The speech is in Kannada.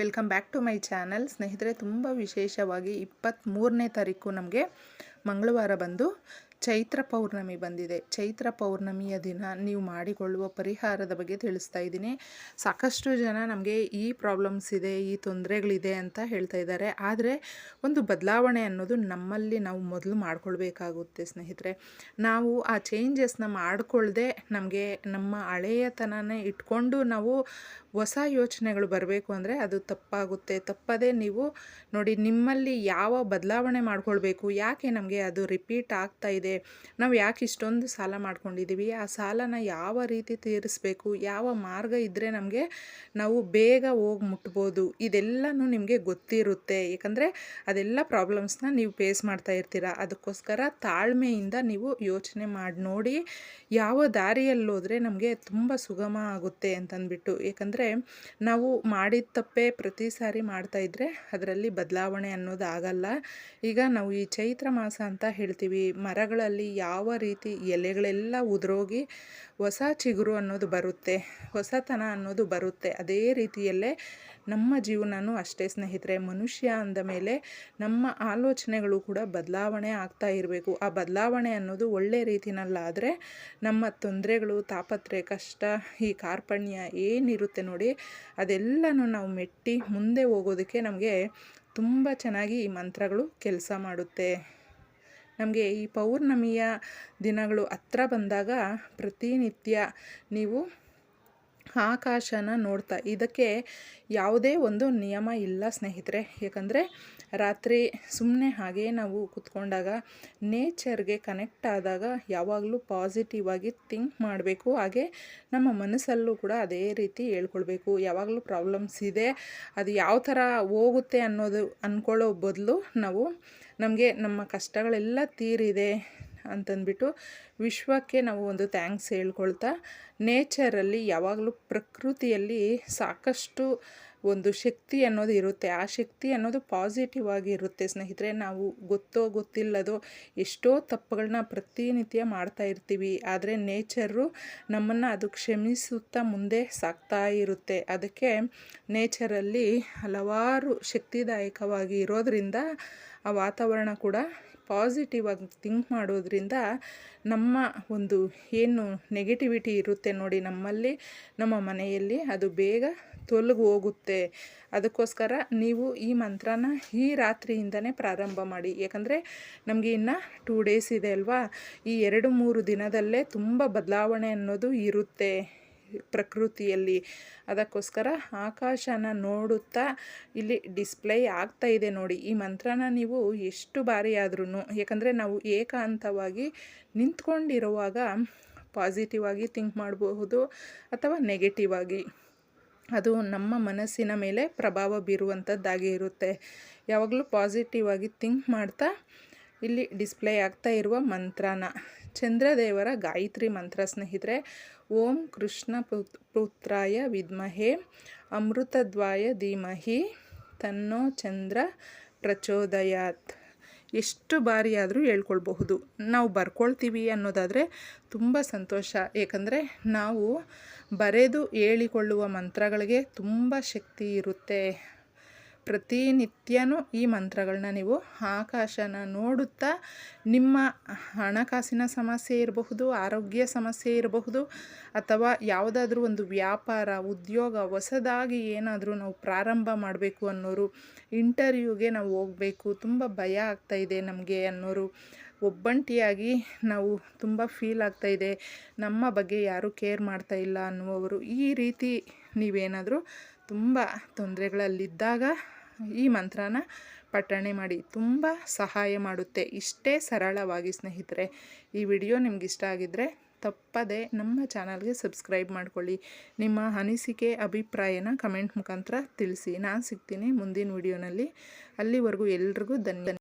Welcome back to my channel. ಸ್ನೇಹಿತರೆ ತುಂಬ ವಿಶೇಷವಾಗಿ ಇಪ್ಪತ್ತ್ಮೂರನೇ ತಾರೀಕು ನಮಗೆ ಮಂಗಳವಾರ ಬಂದು ಚೈತ್ರ ಪೌರ್ಣಮಿ ಬಂದಿದೆ. ಚೈತ್ರ ಪೌರ್ಣಮಿಯ ದಿನ ನೀವು ಮಾಡಿಕೊಳ್ಳುವ ಪರಿಹಾರದ ಬಗ್ಗೆ ತಿಳಿಸ್ತಾ ಇದ್ದೀನಿ. ಸಾಕಷ್ಟು ಜನ ನಮಗೆ ಈ ಪ್ರಾಬ್ಲಮ್ಸ್ ಇದೆ, ಈ ತೊಂದರೆಗಳಿದೆ ಅಂತ ಹೇಳ್ತಾ ಇದ್ದಾರೆ. ಆದರೆ ಒಂದು ಬದಲಾವಣೆ ಅನ್ನೋದು ನಮ್ಮಲ್ಲಿ ನಾವು ಮೊದಲು ಮಾಡ್ಕೊಳ್ಬೇಕಾಗುತ್ತೆ ಸ್ನೇಹಿತರೆ. ನಾವು ಆ ಚೇಂಜಸ್ನ ಮಾಡಿಕೊಳ್ಳದೆ ನಮಗೆ ನಮ್ಮ ಹಳೆಯತನನೇ ಇಟ್ಕೊಂಡು ನಾವು ಹೊಸ ಯೋಚನೆಗಳು ಬರಬೇಕು ಅಂದರೆ ಅದು ತಪ್ಪಾಗುತ್ತೆ. ತಪ್ಪದೇ ನೀವು ನೋಡಿ ನಿಮ್ಮಲ್ಲಿ ಯಾವ ಬದಲಾವಣೆ ಮಾಡಿಕೊಳ್ಬೇಕು, ಯಾಕೆ ನಮಗೆ ಅದು ರಿಪೀಟ್ ಆಗ್ತಾ ಇದೆ ನಾವು ಯಾಕೆ ಇಷ್ಟೊಂದು ಸಾಲ ಮಾಡ್ಕೊಂಡಿದ್ದೀವಿ ಆ ಸಾಲನ ಯಾವ ರೀತಿ ತೀರಿಸಬೇಕು? ಯಾವ ಮಾರ್ಗ ಇದ್ದರೆ ನಮಗೆ ನಾವು ಬೇಗ ಹೋಗಿ ಮುಟ್ಬೋದು? ಇದೆಲ್ಲನೂ ನಿಮಗೆ ಗೊತ್ತಿರುತ್ತೆ. ಏಕೆಂದರೆ ಅದೆಲ್ಲ ಪ್ರಾಬ್ಲಮ್ಸ್ನ ನೀವು ಫೇಸ್ ಮಾಡ್ತಾ ಇರ್ತೀರ. ಅದಕ್ಕೋಸ್ಕರ ತಾಳ್ಮೆಯಿಂದ ನೀವು ಯೋಚನೆ ಮಾಡಿ ನೋಡಿ ಯಾವ ದಾರಿಯಲ್ಲಿ ಹೋದರೆ ನಮಗೆ ತುಂಬ ಸುಗಮ ಆಗುತ್ತೆ ಅಂತಂದ್ಬಿಟ್ಟು. ಏಕೆಂದರೆ ನಾವು ಮಾಡಿದ ತಪ್ಪೇ ಪ್ರತಿ ಸಾರಿ ಮಾಡ್ತಾಯಿದ್ರೆ ಅದರಲ್ಲಿ ಬದಲಾವಣೆ ಅನ್ನೋದು ಆಗಲ್ಲ. ಈಗ ನಾವು ಈ ಚೈತ್ರ ಮಾಸ ಅಂತ ಹೇಳ್ತೀವಿ. ಮರಗಳಲ್ಲಿ ಯಾವ ರೀತಿ ಎಲೆಗಳೆಲ್ಲ ಉದುರೋಗಿ ಹೊಸ ಚಿಗುರು ಅನ್ನೋದು ಬರುತ್ತೆ, ಹೊಸತನ ಅನ್ನೋದು ಬರುತ್ತೆ. ಅದೇ ರೀತಿಯಲ್ಲೇ ನಮ್ಮ ಜೀವನನೂ ಅಷ್ಟೇ ಸ್ನೇಹಿತರೆ, ಮನುಷ್ಯ ಅಂದ ಮೇಲೆ ನಮ್ಮ ಆಲೋಚನೆಗಳು ಕೂಡ ಬದಲಾವಣೆ ಆಗ್ತಾ ಇರಬೇಕು. ಆ ಬದಲಾವಣೆ ಅನ್ನೋದು ಒಳ್ಳೆ ರೀತಿನಲ್ಲಾದರೆ ನಮ್ಮ ತೊಂದರೆಗಳು ತಾಪತ್ರೆ ಕಷ್ಟ, ಈ ಕಾರ್ಪಣ್ಯ ಏನಿರುತ್ತೆ ನೋಡಿ, ಅದೆಲ್ಲನೂ ನಾವು ಮೆಟ್ಟಿ ಮುಂದೆ ಹೋಗೋದಕ್ಕೆ ನಮಗೆ ತುಂಬ ಚೆನ್ನಾಗಿ ಈ ಮಂತ್ರಗಳು ಕೆಲಸ ಮಾಡುತ್ತೆ. ನಮಗೆ ಈ ಪೌರ್ಣಮಿಯ ದಿನಗಳು ಹತ್ರ ಬಂದಾಗ ಪ್ರತಿನಿತ್ಯ ನೀವು ಆಕಾಶನ ನೋಡ್ತಾ, ಇದಕ್ಕೆ ಯಾವುದೇ ಒಂದು ನಿಯಮ ಇಲ್ಲ ಸ್ನೇಹಿತರೆ. ಯಾಕಂದರೆ ರಾತ್ರಿ ಸುಮ್ಮನೆ ಹಾಗೇ ನಾವು ಕುತ್ಕೊಂಡಾಗ ನೇಚರ್ಗೆ ಕನೆಕ್ಟ್ ಆದಾಗ ಯಾವಾಗಲೂ ಪಾಸಿಟಿವ್ ಆಗಿ ಥಿಂಕ್ ಮಾಡಬೇಕು. ಹಾಗೆ ನಮ್ಮ ಮನಸ್ಸಲ್ಲೂ ಕೂಡ ಅದೇ ರೀತಿ ಹೇಳ್ಕೊಳ್ಬೇಕು. ಯಾವಾಗಲೂ ಪ್ರಾಬ್ಲಮ್ಸ್ ಇದೆ, ಅದು ಯಾವ ಥರ ಹೋಗುತ್ತೆ ಅನ್ನೋದು ಅಂದ್ಕೊಳ್ಳೋ ಬದಲು ನಾವು ನಮಗೆ ನಮ್ಮ ಕಷ್ಟಗಳೆಲ್ಲ ತೀರಿದೆ ಅಂತಂದ್ಬಿಟ್ಟು ವಿಶ್ವಕ್ಕೆ ನಾವು ಒಂದು ಥ್ಯಾಂಕ್ಸ್ ಹೇಳ್ಕೊಳ್ತಾ ನೇಚರಲ್ಲಿ ಯಾವಾಗಲೂ ಪ್ರಕೃತಿಯಲ್ಲಿ ಸಾಕಷ್ಟು ಒಂದು ಶಕ್ತಿ ಅನ್ನೋದು ಇರುತ್ತೆ. ಆ ಶಕ್ತಿ ಅನ್ನೋದು ಪಾಸಿಟಿವ್ ಆಗಿ ಇರುತ್ತೆ. ಸ್ನೇಹಿತರೆ, ನಾವು ಗೊತ್ತೋ ಗೊತ್ತಿಲ್ಲದೋ ಎಷ್ಟೋ ತಪ್ಪುಗಳನ್ನ ಪ್ರತಿನಿತ್ಯ ಮಾಡ್ತಾ ಇರ್ತೀವಿ. ಆದರೆ ನೇಚರು ನಮ್ಮನ್ನು ಅದು ಕ್ಷಮಿಸುತ್ತಾ ಮುಂದೆ ಸಾಕ್ತಾ ಇರುತ್ತೆ. ಅದಕ್ಕೆ ನೇಚರಲ್ಲಿ ಹಲವಾರು ಶಕ್ತಿದಾಯಕವಾಗಿ ಇರೋದರಿಂದ ಆ ವಾತಾವರಣ ಕೂಡ ಪಾಸಿಟಿವ್ ಆಗಿ ಥಿಂಕ್ ಮಾಡೋದ್ರಿಂದ ನಮ್ಮ ಒಂದು ಏನು ನೆಗೆಟಿವಿಟಿ ಇರುತ್ತೆ ನೋಡಿ ನಮ್ಮಲ್ಲಿ, ನಮ್ಮ ಮನೆಯಲ್ಲಿ ಅದು ಬೇಗ ತೊಲಗಿ ಹೋಗುತ್ತೆ. ಅದಕ್ಕೋಸ್ಕರ ನೀವು ಈ ಮಂತ್ರನ ಈ ರಾತ್ರಿಯಿಂದನೇ ಪ್ರಾರಂಭ ಮಾಡಿ. ಯಾಕಂದರೆ ನಮಗೆ ಇನ್ನು ಟೂ ಡೇಸ್ ಇದೆ ಅಲ್ವಾ? ಈ ಎರಡು ಮೂರು ದಿನದಲ್ಲೇ ತುಂಬ ಬದಲಾವಣೆ ಅನ್ನೋದು ಇರುತ್ತೆ ಪ್ರಕೃತಿಯಲ್ಲಿ. ಅದಕ್ಕೋಸ್ಕರ ಆಕಾಶನ ನೋಡುತ್ತಾ ಇಲ್ಲಿ ಡಿಸ್ಪ್ಲೇ ಆಗ್ತಾ ಇದೆ ನೋಡಿ. ಈ ಮಂತ್ರನ ನೀವು ಎಷ್ಟು ಬಾರಿ ಆದ್ರೂ ಯಾಕಂದರೆ ನಾವು ಏಕಾಂತವಾಗಿ ನಿಂತ್ಕೊಂಡಿರುವಾಗ ಪಾಸಿಟಿವ್ ಆಗಿ ಥಿಂಕ್ ಮಾಡಬಹುದು ಅಥವಾ ನೆಗೆಟಿವ್ ಆಗಿ. ಅದು ನಮ್ಮ ಮನಸ್ಸಿನ ಮೇಲೆ ಪ್ರಭಾವ ಬೀರುವಂಥದ್ದಾಗಿ ಇರುತ್ತೆ. ಯಾವಾಗಲೂ ಪಾಸಿಟಿವ್ ಆಗಿ ಥಿಂಕ್ ಮಾಡ್ತಾ ಇಲ್ಲಿ ಡಿಸ್ಪ್ಲೇ ಆಗ್ತಾ ಇರುವ ಮಂತ್ರನ. ಚಂದ್ರದೇವರ ಗಾಯತ್ರಿ ಮಂತ್ರ ಸ್ನೇಹಿತರೆ, ಓಂ ಕೃಷ್ಣ ಪುತ್ರಾಯ ವಿದ್ಮಹೆ ಅಮೃತದ್ವಾಯ ಧೀಮಹಿ ತನ್ನೋ ಚಂದ್ರ ಪ್ರಚೋದಯಾತ್. ಎಷ್ಟು ಬಾರಿ ಆದರೂ ಹೇಳ್ಕೊಳ್ಬಹುದು. ನಾವು ಬರ್ಕೊಳ್ತೀವಿ ಅನ್ನೋದಾದರೆ ತುಂಬ ಸಂತೋಷ. ಏಕೆಂದರೆ ನಾವು ಬರೆದು ಹೇಳಿಕೊಳ್ಳುವ ಮಂತ್ರಗಳಿಗೆ ತುಂಬ ಶಕ್ತಿ ಇರುತ್ತೆ. ಪ್ರತಿನಿತ್ಯನೂ ಈ ಮಂತ್ರಗಳನ್ನ ನೀವು ಆಕಾಶನ ನೋಡುತ್ತಾ ನಿಮ್ಮ ಹಣಕಾಸಿನ ಸಮಸ್ಯೆ ಇರಬಹುದು, ಆರೋಗ್ಯ ಸಮಸ್ಯೆ ಇರಬಹುದು, ಅಥವಾ ಯಾವುದಾದ್ರೂ ಒಂದು ವ್ಯಾಪಾರ, ಉದ್ಯೋಗ ಹೊಸದಾಗಿ ಏನಾದರೂ ನಾವು ಪ್ರಾರಂಭ ಮಾಡಬೇಕು ಅನ್ನೋರು, ಇಂಟರ್ವ್ಯೂಗೆ ನಾವು ಹೋಗಬೇಕು, ತುಂಬ ಭಯ ಆಗ್ತಾಯಿದೆ ನಮಗೆ ಅನ್ನೋರು, ಒಬ್ಬಂಟಿಯಾಗಿ ನಾವು ತುಂಬ ಫೀಲ್ ಆಗ್ತಾಯಿದೆ ನಮ್ಮ ಬಗ್ಗೆ ಯಾರೂ ಕೇರ್ ಮಾಡ್ತಾ ಇಲ್ಲ ಅನ್ನುವವರು ಈ ರೀತಿ ನೀವೇನಾದರೂ ತುಂಬ ತೊಂದರೆಗಳಲ್ಲಿದ್ದಾಗ ಈ ಮಂತ್ರನ ಪಠಣೆ ಮಾಡಿ ತುಂಬ ಸಹಾಯ ಮಾಡುತ್ತೆ. ಇಷ್ಟೇ ಸರಳವಾಗಿ ಸ್ನೇಹಿತರೆ, ಈ ವಿಡಿಯೋ ನಿಮ್ಗೆ ಇಷ್ಟ ಆಗಿದ್ದರೆ ತಪ್ಪದೆ ನಮ್ಮ ಚಾನಲ್ಗೆ ಸಬ್ಸ್ಕ್ರೈಬ್ ಮಾಡ್ಕೊಳ್ಳಿ. ನಿಮ್ಮ ಅನಿಸಿಕೆ, ಅಭಿಪ್ರಾಯನ ಕಮೆಂಟ್ ಮುಖಾಂತರ ತಿಳಿಸಿ. ನಾನು ಸಿಗ್ತೀನಿ ಮುಂದಿನ ವಿಡಿಯೋನಲ್ಲಿ. ಅಲ್ಲಿವರೆಗೂ ಎಲ್ರಿಗೂ ಧನ್ಯ